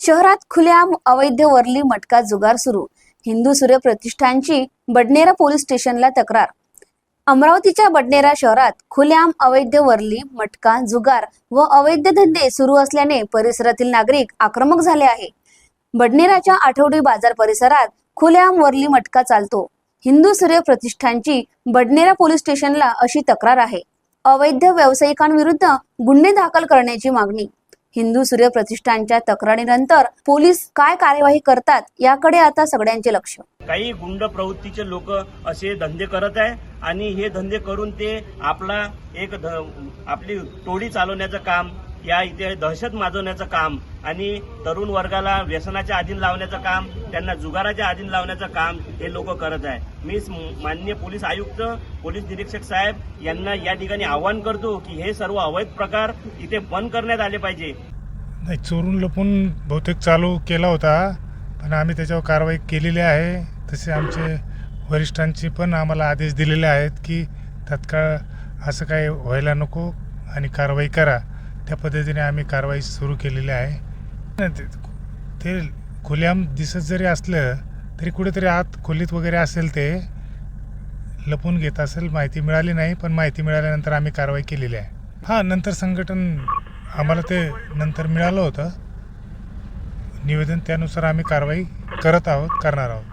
शहरात खुलेआम अवैध वरली मटका जुगार सुरू. हिंदू सूर्य प्रतिष्ठानची बडनेरा पोलीस स्टेशनला तक्रार. अमरावतीच्या बडनेरा शहरात खुलेआम अवैध वरली मटका जुगार व अवैध धंदे सुरू असल्याने परिसरातील नागरिक आक्रमक झाले आहे. बडनेराच्या आठवडी बाजार परिसरात खुलेआम वरली मटका चालतो. हिंदू सूर्य प्रतिष्ठानची बडनेरा पोलीस स्टेशनला अशी तक्रार आहे. अवैध व्यावसायिकांविरुद्ध गुन्हे दाखल करण्याची मागणी. हिंदू सूर्य प्रतिष्ठानच्या तक्रारीनंतर पोलीस काय कार्यवाही करतात याकडे आता सगळ्यांचे लक्ष. काही गुंड प्रवृत्तीचे लोक असे धंदे करत आहे आणि हे धंदे करून ते आपला एक आपली टोळी चालवण्याचं काम या इथे दहशत माजवण्याचं काम आणि तरुण वर्गाला व्यसनाच्या अधीन लावण्याचं काम त्यांना जुगाराच्या अधीन लावण्याचं काम हे लोक करत आहे मी मान्य माननीय पोलीस आयुक्त पोलीस निरीक्षक साहेब यांना या ठिकाणी आवाहन करतो की हे सर्व अवैध प्रकार इथे बंद करण्यात आले पाहिजे. नाही चोरून लपून बहुतेक चालू केला होता पण आम्ही त्याच्यावर कारवाई केलेली आहे. तसे आमचे वरिष्ठांची पण आम्हाला आदेश दिलेले आहेत की तत्काळ असं काही व्हायला नको आणि कारवाई करा. त्या पद्धतीने आम्ही कारवाई सुरू केलेली आहे. नाही, ते- ते दिसत जरी असलं तरी कुठेतरी आत खोलीत वगैरे असेल ते लपून घेत असेल माहिती मिळाली नाही पण माहिती मिळाल्यानंतर आम्ही कारवाई केलेली आहे. हां नंतर संघटन आम्हाला ते नंतर मिळालं होतं. निवेदन त्यानुसार आम्ही कारवाई करत आहोत करणार आहोत.